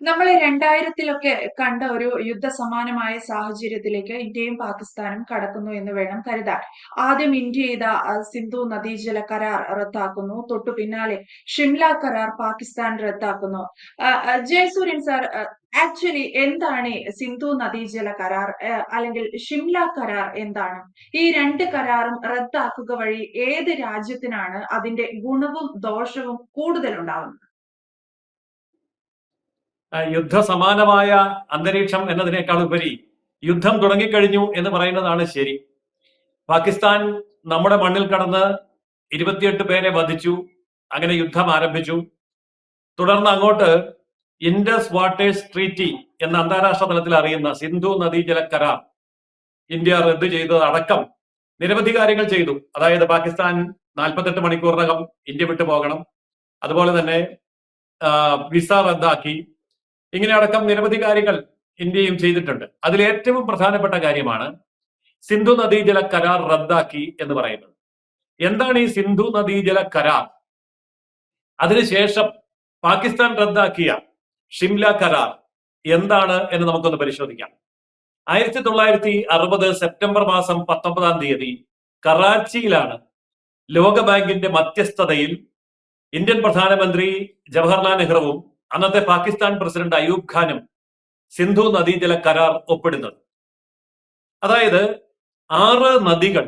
നമ്മൾ രണ്ടായിരത്തിലൊക്കെ കണ്ട ഒരു യുദ്ധസമാനമായ സാഹചര്യത്തിലേക്ക് ഇന്ത്യയും പാകിസ്ഥാനും കടക്കുന്നു എന്ന് വേണം കരുതാൻ. ആദ്യം ഇന്ത്യ ചെയ്ത സിന്ധു നദീജല കരാർ റദ്ദാക്കുന്നു. തൊട്ടു പിന്നാലെ ഷിംല കരാർ പാകിസ്ഥാൻ റദ്ദാക്കുന്നു. ജയസൂര്യൻ സാർ ആക്ച്വലി എന്താണ് സിന്ധു നദീജല കരാർ അല്ലെങ്കിൽ ഷിംല കരാർ എന്താണ്? ഈ രണ്ട് കരാറും റദ്ദാക്കുക വഴി ഏത് രാജ്യത്തിനാണ് അതിന്റെ ഗുണവും ദോഷവും കൂടുതൽ ഉണ്ടാവുന്നത് ആ, യുദ്ധസമാനമായ അന്തരീക്ഷം എന്നതിനേക്കാൾ ഉപരി യുദ്ധം തുടങ്ങിക്കഴിഞ്ഞു എന്ന് പറയുന്നതാണ് ശരി. പാകിസ്ഥാൻ നമ്മുടെ മണ്ണിൽ കടന്ന് ഇരുപത്തിയെട്ട് പേരെ വധിച്ചു. അങ്ങനെ യുദ്ധം ആരംഭിച്ചു. തുടർന്ന് അങ്ങോട്ട് ഇൻഡസ് വാട്ടേഴ്സ് ട്രീറ്റി എന്ന അന്താരാഷ്ട്ര തലത്തിൽ അറിയുന്ന സിന്ധു നദീജല കരാർ ഇന്ത്യ റദ്ദ് ചെയ്തത് അടക്കം നിരവധി കാര്യങ്ങൾ ചെയ്തു. അതായത് പാകിസ്ഥാൻ നാൽപ്പത്തെട്ട് മണിക്കൂറിനകം ഇന്ത്യ വിട്ടു പോകണം അതുപോലെ തന്നെ വിസ റദ്ദാക്കി. ഇങ്ങനെ അടക്കം നിരവധി കാര്യങ്ങൾ ഇന്ത്യയും ചെയ്തിട്ടുണ്ട്. അതിൽ ഏറ്റവും പ്രധാനപ്പെട്ട കാര്യമാണ് സിന്ധു നദീജല കരാർ റദ്ദാക്കി എന്ന് പറയുന്നത്. എന്താണ് ഈ സിന്ധു നദീജല കരാർ? അതിനുശേഷം പാകിസ്ഥാൻ റദ്ദാക്കിയ ഷിംല കരാർ എന്താണ് എന്ന് നമുക്കൊന്ന് പരിശോധിക്കാം. ആയിരത്തി തൊള്ളായിരത്തി അറുപത് സെപ്റ്റംബർ മാസം പത്തൊമ്പതാം തീയതി കറാച്ചിയിലാണ് ലോകബാങ്കിന്റെ മധ്യസ്ഥതയിൽ ഇന്ത്യൻ പ്രധാനമന്ത്രി ജവഹർലാൽ നെഹ്റുവും അന്നത്തെ പാകിസ്ഥാൻ പ്രസിഡന്റ് അയൂബ് ഖാനും സിന്ധു നദീജല കരാർ ഒപ്പിടുന്നത്. അതായത് ആറ് നദികൾ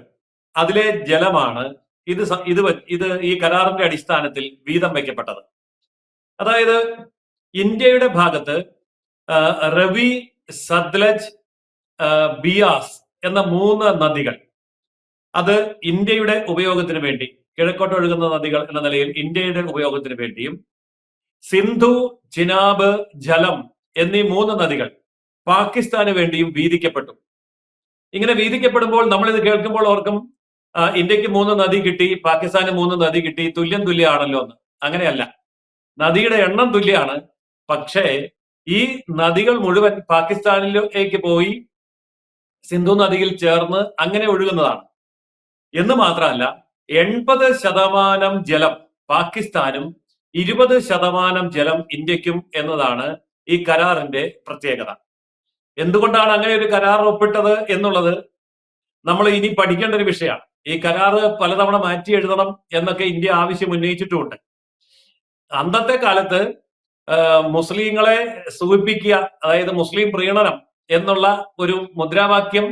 അതിലെ ജലമാണ് ഇത് ഇത് ഇത് ഈ കരാറിന്റെ അടിസ്ഥാനത്തിൽ വീതം വയ്ക്കപ്പെട്ടത്. അതായത് ഇന്ത്യയുടെ ഭാഗത്ത് റവി സത്ലജ് ബിയാസ് എന്ന മൂന്ന് നദികൾ. അത് ഇന്ത്യയുടെ ഉപയോഗത്തിന് വേണ്ടി കിഴക്കോട്ട് ഒഴുകുന്ന നദികൾ എന്ന നിലയിൽ ഇന്ത്യയുടെ ഉപയോഗത്തിന് വേണ്ടിയും സിന്ധു ചിനാബ് ജലം എന്നീ മൂന്ന് നദികൾ പാകിസ്ഥാന് വേണ്ടിയും വീതിക്കപ്പെട്ടു. ഇങ്ങനെ വീതിക്കപ്പെടുമ്പോൾ നമ്മൾ ഇത് കേൾക്കുമ്പോൾ ഓർക്കും ഇന്ത്യയ്ക്ക് മൂന്ന് നദി കിട്ടി പാകിസ്ഥാന് മൂന്ന് നദി കിട്ടി തുല്യം തുല്യമാണല്ലോ എന്ന്. അങ്ങനെയല്ല. നദിയുടെ എണ്ണം തുല്യാണ്. പക്ഷേ ഈ നദികൾ മുഴുവൻ പാകിസ്ഥാനിലേക്ക് പോയി സിന്ധു നദിയിൽ ചേർന്ന് അങ്ങനെ ഒഴുകുന്നതാണ്. എന്ന് മാത്രമല്ല എൺപത് ശതമാനം ജലം പാകിസ്ഥാനും ഇരുപത് ശതമാനം ജലം ഇന്ത്യക്കും എന്നതാണ് ഈ കരാറിന്റെ പ്രത്യേകത. എന്തുകൊണ്ടാണ് അങ്ങനെ ഒരു കരാർ ഒപ്പിട്ടത് എന്നുള്ളത് നമ്മൾ ഇനി പഠിക്കേണ്ട ഒരു വിഷയമാണ്. ഈ കരാറ് പലതവണ മാറ്റി എഴുതണം എന്നൊക്കെ ഇന്ത്യ ആവശ്യം ഉന്നയിച്ചിട്ടുമുണ്ട്. അന്നത്തെ കാലത്ത് മുസ്ലിങ്ങളെ സൂചിപ്പിക്കുക അതായത് മുസ്ലിം പ്രീണനം എന്നുള്ള ഒരു മുദ്രാവാക്യം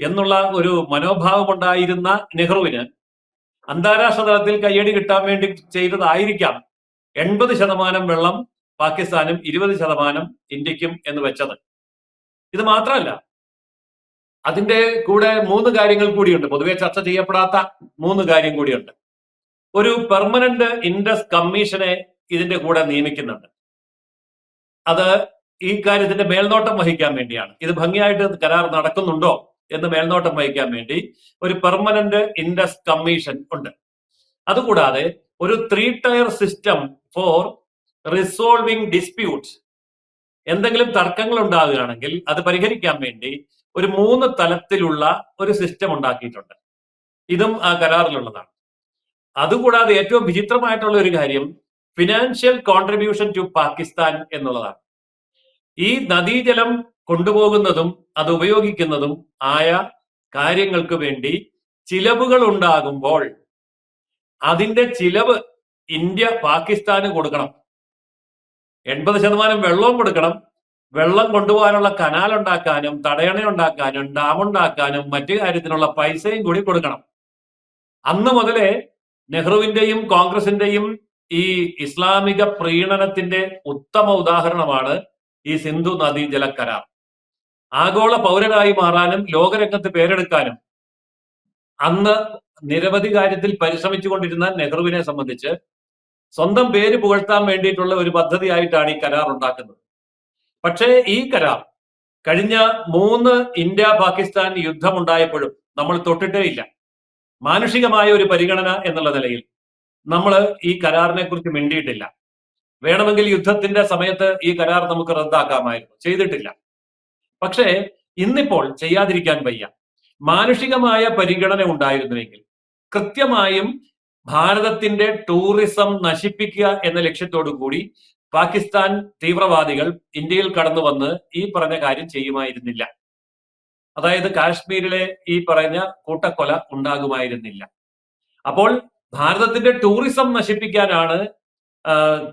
എന്നുള്ള ഒരു മനോഭാവം ഉണ്ടായിരുന്ന നെഹ്റുവിന് അന്താരാഷ്ട്ര തലത്തിൽ കയ്യടി കിട്ടാൻ വേണ്ടി ചെയ്തതായിരിക്കാം എൺപത് ശതമാനം വെള്ളം പാകിസ്ഥാനും ഇരുപത് ശതമാനം ഇന്ത്യക്കും എന്ന് വെച്ചത്. ഇത് മാത്രമല്ല അതിന്റെ കൂടെ മൂന്ന് കാര്യങ്ങൾ കൂടിയുണ്ട്. പൊതുവെ ചർച്ച ചെയ്യപ്പെടാത്ത മൂന്ന് കാര്യം കൂടിയുണ്ട്. ഒരു പെർമനന്റ് ഇൻഡസ് കമ്മീഷനെ ഇതിന്റെ കൂടെ നിയമിക്കുന്നുണ്ട്. അത് ഈ കാര്യത്തിന്റെ മേൽനോട്ടം വഹിക്കാൻ വേണ്ടിയാണ്. ഇത് ഭംഗിയായിട്ട് കരാർ നടക്കുന്നുണ്ടോ എന്ന് മേൽനോട്ടം വഹിക്കാൻ വേണ്ടി ഒരു പെർമനന്റ് ഇൻഡസ് കമ്മീഷൻ ഉണ്ട്. അതുകൂടാതെ ഒരു three tier system for resolving disputes എന്തെങ്കിലും തർക്കങ്ങൾ ഉണ്ടാകുകയാണെങ്കിൽ അത് പരിഹരിക്കാൻ വേണ്ടി ഒരു മൂന്ന് തലത്തിലുള്ള ഒരു സിസ്റ്റം ഉണ്ടാക്കിയിട്ടുണ്ട്. ഇതും ആ കരാറിലുള്ളതാണ്. അതുകൂടാതെ ഏറ്റവും വിചിത്രമായിട്ടുള്ള ഒരു കാര്യം ഫിനാൻഷ്യൽ കോൺട്രിബ്യൂഷൻ ടു പാകിസ്ഥാൻ എന്നുള്ളതാണ്. ഈ നദീജലം കൊണ്ടുപോകുന്നതും അത് ഉപയോഗിക്കുന്നതും ആയ കാര്യങ്ങൾക്ക് വേണ്ടി ചിലവുകൾ ഉണ്ടാകുമ്പോൾ അതിന്റെ ചിലവ് ഇന്ത്യ പാകിസ്ഥാന് കൊടുക്കണം. എൺപത് ശതമാനം വെള്ളവും കൊടുക്കണം. വെള്ളം കൊണ്ടുപോകാനുള്ള കനാൽ ഉണ്ടാക്കാനും തടയണ ഉണ്ടാക്കാനും ഡാം ഉണ്ടാക്കാനും മറ്റു കാര്യത്തിനുള്ള പൈസയും കൂടി കൊടുക്കണം. അന്ന് മുതലേ നെഹ്റുവിന്റെയും കോൺഗ്രസിന്റെയും ഈ ഇസ്ലാമിക പ്രീണനത്തിന്റെ ഉത്തമ ഉദാഹരണമാണ് ഈ സിന്ധു നദീജല കരാർ ആഗോള പൗരനായി മാറാനും ലോകരംഗത്ത് പേരെടുക്കാനും അന്ന് നിരവധി കാര്യത്തിൽ പരിശ്രമിച്ചുകൊണ്ടിരുന്ന നെഹ്റുവിനെ സംബന്ധിച്ച് സ്വന്തം പേര് പുകഴ്ത്താൻ വേണ്ടിയിട്ടുള്ള ഒരു പദ്ധതിയായിട്ടാണ് ഈ കരാർ ഉണ്ടാക്കുന്നത്. പക്ഷേ ഈ കരാർ കഴിഞ്ഞ മൂന്ന് ഇന്ത്യ പാകിസ്ഥാൻ യുദ്ധമുണ്ടായപ്പോഴും നമ്മൾ തൊട്ടിട്ടേ ഇല്ല. മാനുഷികമായ ഒരു പരിഗണന എന്നുള്ള നിലയിൽ നമ്മൾ ഈ കരാറിനെ കുറിച്ച് മിണ്ടിയിട്ടില്ല. വേണമെങ്കിൽ യുദ്ധത്തിന്റെ സമയത്ത് ഈ കരാർ നമുക്ക് റദ്ദാക്കാമായിരുന്നു. ചെയ്തിട്ടില്ല. പക്ഷേ ഇന്നിപ്പോൾ ചെയ്യാതിരിക്കാൻ വയ്യ. മാനുഷികമായ പരിഗണന ഉണ്ടായിരുന്നുവെങ്കിൽ കൃത്യമായും ഭാരതത്തിന്റെ ടൂറിസം നശിപ്പിക്കുക എന്ന ലക്ഷ്യത്തോടു കൂടി പാകിസ്ഥാൻ തീവ്രവാദികൾ ഇന്ത്യയിൽ കടന്നു വന്ന് ഈ പറഞ്ഞ കാര്യം ചെയ്യുമായിരുന്നില്ല. അതായത് കാശ്മീരിലെ ഈ പറഞ്ഞ കൂട്ടക്കൊല ഉണ്ടാകുമായിരുന്നില്ല. അപ്പോൾ ഭാരതത്തിന്റെ ടൂറിസം നശിപ്പിക്കാനാണ്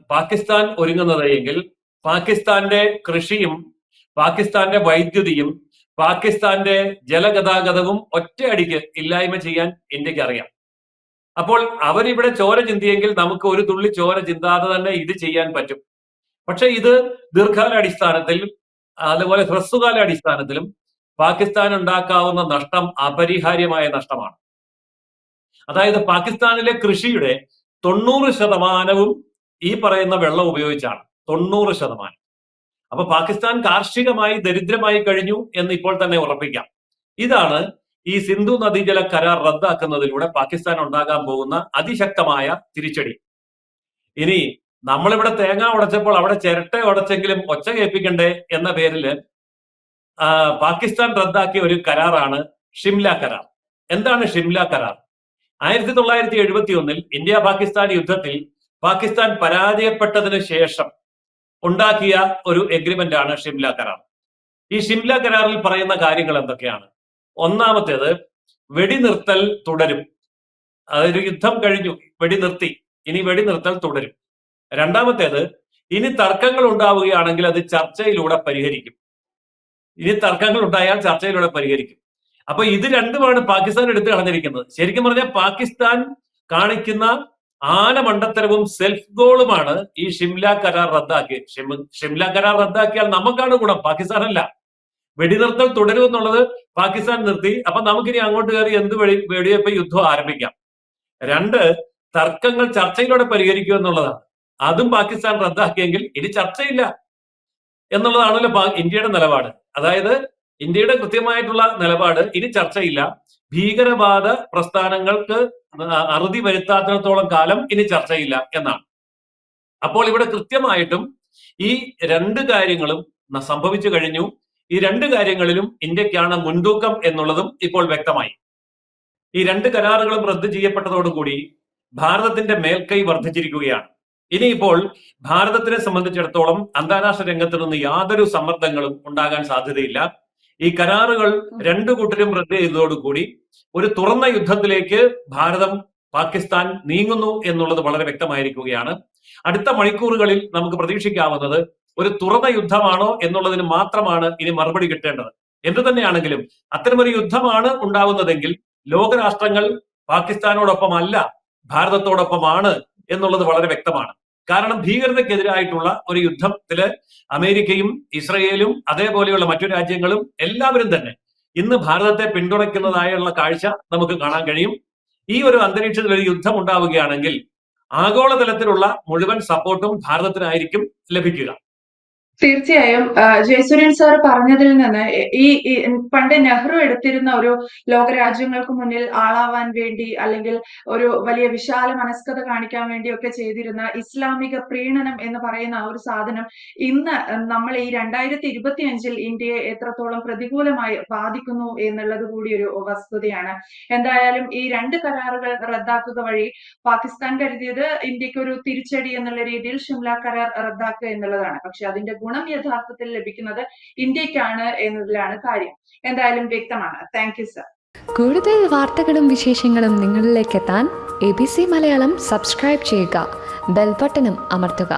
പാകിസ്ഥാൻ ഒരുങ്ങുന്നത് എങ്കിൽ പാകിസ്ഥാന്റെ കൃഷിയും പാകിസ്ഥാന്റെ വൈദ്യുതിയും പാകിസ്ഥാന്റെ ജലഗതാഗതവും ഒറ്റയടിക്ക് ഇല്ലായ്മ ചെയ്യാൻ ഇന്ത്യയ്ക്ക് അറിയാം അപ്പോൾ അവരിവിടെ ചോര ചിന്തിയെങ്കിൽ നമുക്ക് ഒരു തുള്ളി ചോര ചിന്താതെ തന്നെ ഇത് ചെയ്യാൻ പറ്റും. പക്ഷെ ഇത് ദീർഘകാല അടിസ്ഥാനത്തിൽ അതുപോലെ ഹ്രസ്വകാല അടിസ്ഥാനത്തിലും പാകിസ്ഥാൻ ഉണ്ടാക്കാവുന്ന നഷ്ടം അപരിഹാര്യമായ നഷ്ടമാണ്. അതായത് പാകിസ്ഥാനിലെ കൃഷിയുടെ തൊണ്ണൂറ് ശതമാനവും ഈ പറയുന്ന വെള്ളം ഉപയോഗിച്ചാണ്. തൊണ്ണൂറ് ശതമാനം. അപ്പൊ പാകിസ്ഥാൻ കാർഷികമായി ദരിദ്രമായി കഴിഞ്ഞു എന്ന് ഇപ്പോൾ തന്നെ ഉറപ്പിക്കാം. ഇതാണ് ഈ സിന്ധു നദീജല കരാർ റദ്ദാക്കുന്നതിലൂടെ പാകിസ്ഥാൻ ഉണ്ടാകാൻ പോകുന്ന അതിശക്തമായ തിരിച്ചടി. ഇനി നമ്മളിവിടെ തേങ്ങ ഉടച്ചപ്പോൾ അവിടെ ചിരട്ട ഉടച്ചെങ്കിലും ഒച്ച കേൾപ്പിക്കണ്ടേ എന്ന പേരിൽ പാകിസ്ഥാൻ റദ്ദാക്കിയ ഒരു കരാറാണ് ഷിംല കരാർ. എന്താണ് ഷിംല കരാർ? ആയിരത്തി തൊള്ളായിരത്തി എഴുപത്തി ഒന്നിൽ ഇന്ത്യ പാകിസ്ഥാൻ യുദ്ധത്തിൽ പാകിസ്ഥാൻ പരാജയപ്പെട്ടതിന് ശേഷം ഉണ്ടാക്കിയ ഒരു എഗ്രിമെന്റ് ആണ് ഷിംല കരാർ. ഈ ഷിംല കരാറിൽ പറയുന്ന കാര്യങ്ങൾ എന്തൊക്കെയാണ്? ഒന്നാമത്തേത് വെടിനിർത്തൽ തുടരും. അതൊരു യുദ്ധം കഴിഞ്ഞു വെടിനിർത്തി. ഇനി വെടിനിർത്തൽ തുടരും. രണ്ടാമത്തേത് ഇനി തർക്കങ്ങൾ ഉണ്ടാവുകയാണെങ്കിൽ അത് ചർച്ചയിലൂടെ പരിഹരിക്കും. ഇനി തർക്കങ്ങൾ ഉണ്ടായാൽ ചർച്ചയിലൂടെ പരിഹരിക്കും. അപ്പൊ ഇത് രണ്ടുമാണ് പാകിസ്ഥാൻ എടുത്തു കളഞ്ഞിരിക്കുന്നത്. ശരിക്കും പറഞ്ഞാൽ പാകിസ്ഥാൻ കാണിക്കുന്ന ആനമണ്ടത്തരവും സെൽഫ് ഗോളുമാണ് ഈ ഷിംല കരാർ റദ്ദാക്കിയത് ഷിംല കരാർ റദ്ദാക്കിയാൽ നമുക്കാണ് ഗുണം. പാകിസ്ഥാനല്ല വെടിനിർത്തൽ തുടരും എന്നുള്ളത് പാകിസ്ഥാൻ നിർത്തി. അപ്പൊ നമുക്കിനി അങ്ങോട്ട് കയറി എന്ത് വെടി വെടിവെപ്പ് യുദ്ധം ആരംഭിക്കാം. രണ്ട് തർക്കങ്ങൾ ചർച്ചയിലൂടെ പരിഹരിക്കുക എന്നുള്ളതാണ്. അതും പാകിസ്ഥാൻ റദ്ദാക്കിയെങ്കിൽ ഇനി ചർച്ചയില്ല എന്നുള്ളതാണല്ലോ ഇന്ത്യയുടെ നിലപാട്. അതായത് ഇന്ത്യയുടെ കൃത്യമായിട്ടുള്ള നിലപാട് ഇനി ചർച്ചയില്ല. ഭീകരവാദ പ്രസ്ഥാനങ്ങൾക്ക് അറുതി വരുത്താത്തിടത്തോളം കാലം ഇനി ചർച്ചയില്ല എന്നാണ്. അപ്പോൾ ഇവിടെ കൃത്യമായിട്ടും ഈ രണ്ട് കാര്യങ്ങളും സംഭവിച്ചു കഴിഞ്ഞു. ഈ രണ്ട് കാര്യങ്ങളിലും ഇന്ത്യക്കാണ് മുൻതൂക്കം എന്നുള്ളതും ഇപ്പോൾ വ്യക്തമായി. ഈ രണ്ട് കരാറുകളും റദ്ദ് ചെയ്യപ്പെട്ടതോടുകൂടി ഭാരതത്തിന്റെ മേൽക്കൈ വർദ്ധിച്ചിരിക്കുകയാണ്. ഇനിയിപ്പോൾ ഭാരതത്തിനെ സംബന്ധിച്ചിടത്തോളം അന്താരാഷ്ട്ര രംഗത്ത് നിന്ന് യാതൊരു സമ്മർദ്ദങ്ങളും ഉണ്ടാകാൻ സാധ്യതയില്ല. ഈ കരാറുകൾ രണ്ടു കൂട്ടരും റദ്ദ് ചെയ്തതോടുകൂടി ഒരു തുറന്ന യുദ്ധത്തിലേക്ക് ഭാരതം പാകിസ്ഥാൻ നീങ്ങുന്നു എന്നുള്ളത് വളരെ വ്യക്തമായിരിക്കുകയാണ്. അടുത്ത മണിക്കൂറുകളിൽ നമുക്ക് പ്രതീക്ഷിക്കാവുന്നത് ഒരു തുറന്ന യുദ്ധമാണോ എന്നുള്ളതിന് മാത്രമാണ് ഇനി മറുപടി കിട്ടേണ്ടത്. എന്തു തന്നെയാണെങ്കിലും അത്തരമൊരു യുദ്ധമാണ് ഉണ്ടാവുന്നതെങ്കിൽ ലോകരാഷ്ട്രങ്ങൾ പാകിസ്ഥാനോടൊപ്പമല്ല ഭാരതത്തോടൊപ്പമാണ് എന്നുള്ളത് വളരെ വ്യക്തമാണ്. കാരണം ഭീകരതയ്ക്കെതിരായിട്ടുള്ള ഒരു യുദ്ധത്തിൽ അമേരിക്കയും ഇസ്രയേലും അതേപോലെയുള്ള മറ്റു രാജ്യങ്ങളും എല്ലാവരും തന്നെ ഇന്ന് ഭാരതത്തെ പിന്തുണയ്ക്കുന്നതായുള്ള കാഴ്ച നമുക്ക് കാണാൻ കഴിയും. ഈ ഒരു അന്തരീക്ഷത്തിൽ ഒരു യുദ്ധം ഉണ്ടാവുകയാണെങ്കിൽ ആഗോളതലത്തിലുള്ള മുഴുവൻ സപ്പോർട്ടും ഭാരതത്തിനായിരിക്കും ലഭിക്കുക. തീർച്ചയായും ജയസൂര്യൻ സാർ പറഞ്ഞതിൽ നിന്ന് ഈ പണ്ട് നെഹ്റു എടുത്തിരുന്ന ഒരു ലോകരാജ്യങ്ങൾക്ക് മുന്നിൽ ആളാവാൻ വേണ്ടി അല്ലെങ്കിൽ ഒരു വലിയ വിശാല മനസ്കത കാണിക്കാൻ വേണ്ടിയൊക്കെ ചെയ്തിരുന്ന ഇസ്ലാമിക പ്രീണനം എന്ന് പറയുന്ന ആ ഒരു സാധനം ഇന്ന് നമ്മൾ ഈ രണ്ടായിരത്തി ഇരുപത്തി അഞ്ചിൽ ഇന്ത്യയെ എത്രത്തോളം പ്രതികൂലമായി ബാധിക്കുന്നു എന്നുള്ളത് കൂടി ഒരു വസ്തുതയാണ്. എന്തായാലും ഈ രണ്ട് കരാറുകൾ റദ്ദാക്കുക വഴി പാകിസ്ഥാൻ കരുതിയത് ഇന്ത്യയ്ക്ക് ഒരു തിരിച്ചടി എന്നുള്ള രീതിയിൽ ഷിംല കരാർ റദ്ദാക്കുക എന്നുള്ളതാണ്. പക്ഷെ അതിന്റെ ഗുണം യഥാർത്ഥത്തിൽ ലഭിക്കുന്നത് ഇന്ത്യക്കാണ് എന്നതിലാണ് കാര്യം. എന്തായാലും വ്യക്തമാണ്. താങ്ക് യു സർ കൂടുതൽ വാർത്തകളും വിശേഷങ്ങളും നിങ്ങളിലേക്ക് എത്താൻ A B C Malayalam subscribe ചെയ്യുക. ബെൽബട്ടനും അമർത്തുക.